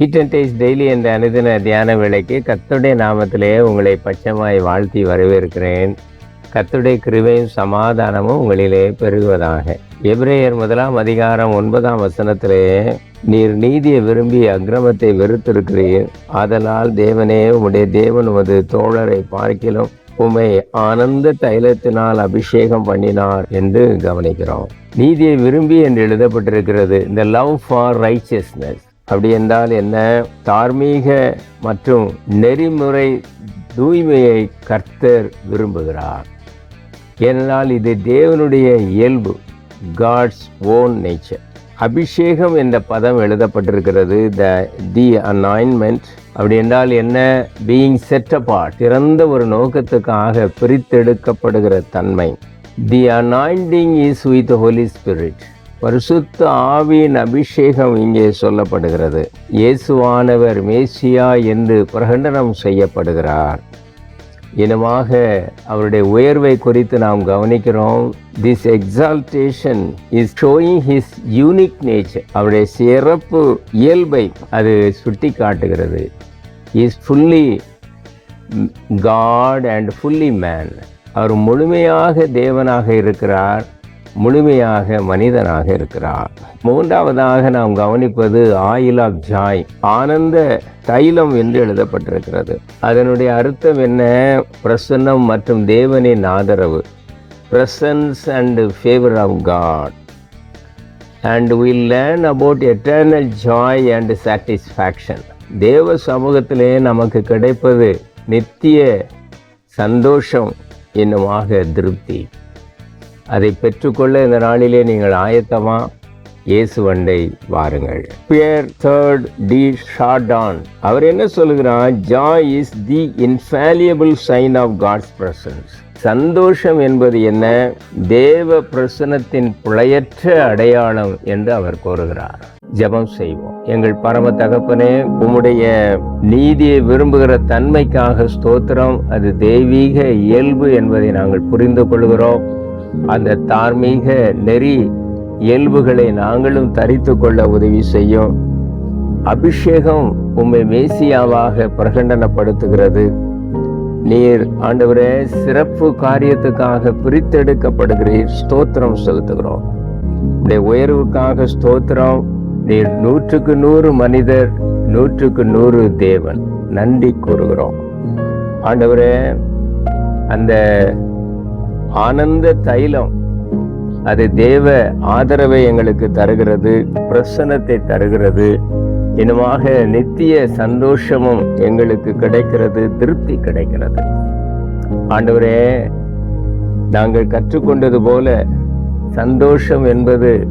Heat and taste daily என்ற அனுதின தியான வேலைக்கு கத்துடைய நாமத்திலே உங்களை பச்சமாய் வாழ்த்தி வரவேற்கிறேன். கத்துடைய கிருபையும் சமாதானமும் உங்களிலே பெருகுவதாக. எபிரேயர் முதலாம் அதிகாரம் ஒன்பதாம் வசனத்திலே நீர் நீதியை விரும்பி அக்கிரமத்தை வெறுத்திருக்கிறீர். ஆதலால் தேவனே உம்முடைய தேவன் உமது தோழரை பார்க்கிலும் உமை ஆனந்த தைலத்தினால் அபிஷேகம் பண்ணினார் என்று கவனிக்கிறோம். நீதியை விரும்பி என்று எழுதப்பட்டிருக்கிறது இந்த லவ் ஃபார் ரைச்சியஸ்னஸ் அப்படி என்றால் என்ன? தார்மீக மற்றும் நெறிமுறை தூய்மையை கர்த்தர் விரும்புகிறார். ஏனென்றால் இது தேவனுடைய இயல்பு காட்ஸ் ஓன் நேச்சர் அபிஷேகம் என்ற பதம் எழுதப்பட்டிருக்கிறது த தி அனாயின்மெண்ட் அப்படி என்றால் என்ன? பீயிங் செட் அபார்ட் திறந்த ஒரு நோக்கத்துக்காக பிரித்தெடுக்கப்படுகிற தன்மை. The anointing is with holy spirit பரிசுத்த ஆவியின் அபிஷேகம் இங்கே சொல்லப்படுகிறது. இயேசுவானவர் மேசியா என்று பிரகடனம் செய்யப்படுகிறார். இனமாக அவருடைய உயர்வை குறித்து நாம் கவனிக்கிறோம். This exaltation is showing his unique nature அவருடைய சிறப்பு இயல்பை அது சுட்டி காட்டுகிறது is fully God and fully man அவர் முழுமையாக தேவனாக இருக்கிறார். முழுமையாக மனிதனாக இருக்கிறார். மூன்றாவதாக நாம் கவனிப்பது ஆயில் ஆஃப் ஜாய் ஆனந்த தைலம் என்று எழுதப்பட்டிருக்கிறது. அதனுடைய அர்த்தம் என்ன? பிரசன்னம் மற்றும் தேவனின் ஆதரவு. Presence and favour of God and will learn about eternal joy and satisfaction தேவ சமூகத்திலே நமக்கு கிடைப்பது நித்திய சந்தோஷம் என்னுமாக திருப்தி. அதை பெற்றுக்கொள்ள இந்த நாளிலே நீங்கள் ஆயத்தமா இயேசு வண்டை வாருங்கள். பியர் தேர்ட் டி ஷார்டான் அவர் என்ன சொல்லுகிறார்? Joy is the infallible sign of God's presence சந்தோஷம் என்பது என்ன? தேவ பிரசனத்தின் பிழையற்ற அடையாளம் என்று அவர் கூறுகிறார். ஜெபம் செய்வோம். எங்கள் பரம தகப்பனே உம்முடைய நீதியை விரும்புகிற தன்மைக்காக ஸ்தோத்திரம். அது தெய்வீக இயல்பு என்பதை நாங்கள் புரிந்து கொள்கிறோம். அந்த தார்மீக நெறி இயல்புகளை நாங்களும் தரித்து கொள்ள உதவி செய்யும். அபிஷேகம் உம்மை மேசியாவாக பிரகடனப்படுத்துகிறது. நீர் ஆண்டவரே சிறப்பு காரியத்துக்காக பிரித்தெடுக்கப்படுகிறீர். ஸ்தோத்திரம் செலுத்துகிறோம். உடைய உயர்வுக்காக ஸ்தோத்திரம். நீர் நூற்றுக்கு நூறு மனிதர் நூற்றுக்கு நூறு தேவன். நன்றி கூறுகிறோம். ஆண்டவரே அந்த ஆனந்த தைலம். அது தேவ ஆதரவை எங்களுக்கு தருகிறது பிரசன்னத்தை தருகிறது. இனமாக நித்திய சந்தோஷமும் எங்களுக்கு கிடைக்கிறது திருப்தி கிடைக்கிறது. ஆண்டவரே நாங்கள் கற்றுக்கொண்டது போல சந்தோஷம் என்பது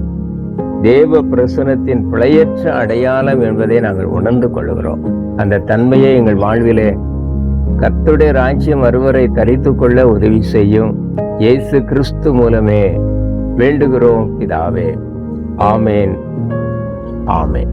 தேவ பிரசனத்தின் பிழையற்ற அடையாளம் என்பதை நாங்கள் உணர்ந்து கொள்கிறோம் அந்த தன்மையை எங்கள் வாழ்விலே கத்துடைய ராஜ்யம் அறுவரை தரித்து கொள்ள உதவி செய்யும். இயேசு கிறிஸ்து மூலமே வேண்டுகிறோம் இதாவே ஆமேன். ஆமேன்.